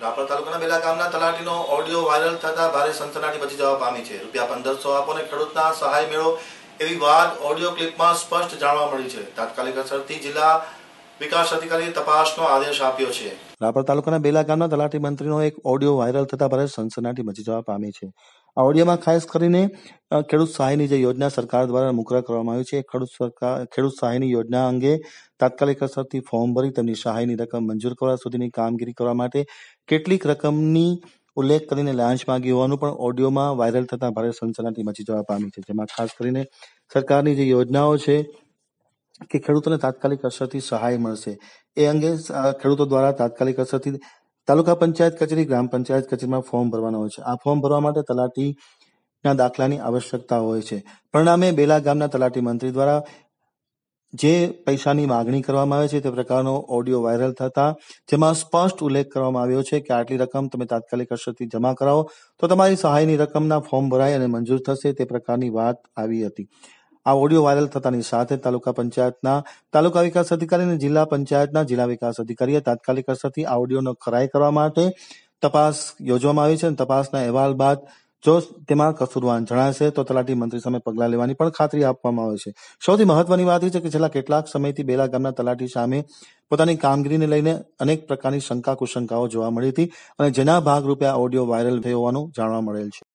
રાપર તાલુકાના બેલા ગામના તલાટીનો audio viral થતા ભારે સનસનાટી મચી જવા પામી છે. રૂપિયા પંદરસો આપો ને ખેડૂતના સહાય મેળો એવી વાત ઓડિયો ક્લિપમાં સ્પષ્ટ જાણવા મળી છે. તાત્કાલિક અસરથી જિલ્લા વિકાસ અધિકારીએ તપાસનો આદેશ આપ્યો છે. રાપર તાલુકાના બેલા ગામના તલાટી મંત્રીનો એક ઓડિયો વાયરલ થતા ભારે સનસનાટી મચી જવા પામી છે. આ ઓડિયોમાં ખાસ કરીને ખેડૂત સહાયની જે યોજના સરકાર દ્વારા મુકરા કરવામાં આવી છે, ખેડૂત સરકાર, ખેડૂત સહાયની યોજના અંગે તાત્કાલિક અસરથી ફોર્મ ભરી તેમની સહાયની રકમ મંજૂર કરવા સુધીની કામગીરી કરવા માટે કેટલીક રકમની ઉલ્લેખ કરીને લાંચ માંગી હોવાનું પણ ઓડિયોમાં વાયરલ થતા ભારે સનસનાટી મચી જવા પામી છે. જેમાં ખાસ કરીને સરકારની જે યોજનાઓ છે કે ખેડૂતોને તાત્કાલિક અસરથી સહાય મળશે, એ અંગે ખેડૂતો દ્વારા તાત્કાલિક અસરથી તાલુકા પંચાયત કચેરી, ગ્રામ પંચાયત કચેરીમાં ફોર્મ ભરવાના હોય છે. આ ફોર્મ ભરવા માટે તલાટીના દાખલાની આવશ્યકતા હોય છે. પરિણામે બેલા ગામના તલાટી મંત્રી દ્વારા જે પૈસાની માગણી કરવામાં આવે છે, તે પ્રકારનો ઓડિયો વાયરલ થતા જેમાં સ્પષ્ટ ઉલ્લેખ કરવામાં આવ્યો છે કે આટલી રકમ તમે તાત્કાલિક અસરથી જમા કરાવો તો તમારી સહાયની રકમના ફોર્મ ભરાય અને મંજૂર થશે તે પ્રકારની વાત આવી હતી. આ ઓડિયો વાયરલ થતાની સાથે તાલુકા પંચાયતના તાલુકા વિકાસ અધિકારી અને જિલ્લા પંચાયતના જિલ્લા વિકાસ અધિકારીએ તાત્કાલિક અસરથી આ ઓડિયોનો ખરાઈ કરવા માટે તપાસ યોજવામાં આવી છે અને તપાસના અહેવાલ બાદ જો તેમાં કસુરવાન જણાશે તો તલાટી મંત્રી સામે પગલાં લેવાની પણ ખાતરી આપવામાં આવે છે. સૌથી મહત્વની વાત એ છે કે છેલ્લા કેટલાક સમયથી બેલા ગામના તલાટી સામે પોતાની કામગીરીને લઈને અનેક પ્રકારની શંકા કુશંકાઓ જોવા મળી હતી અને જેના ભાગરૂપે આ ઓડિયો વાયરલ થયો હોવાનું જાણવા મળેલ છે.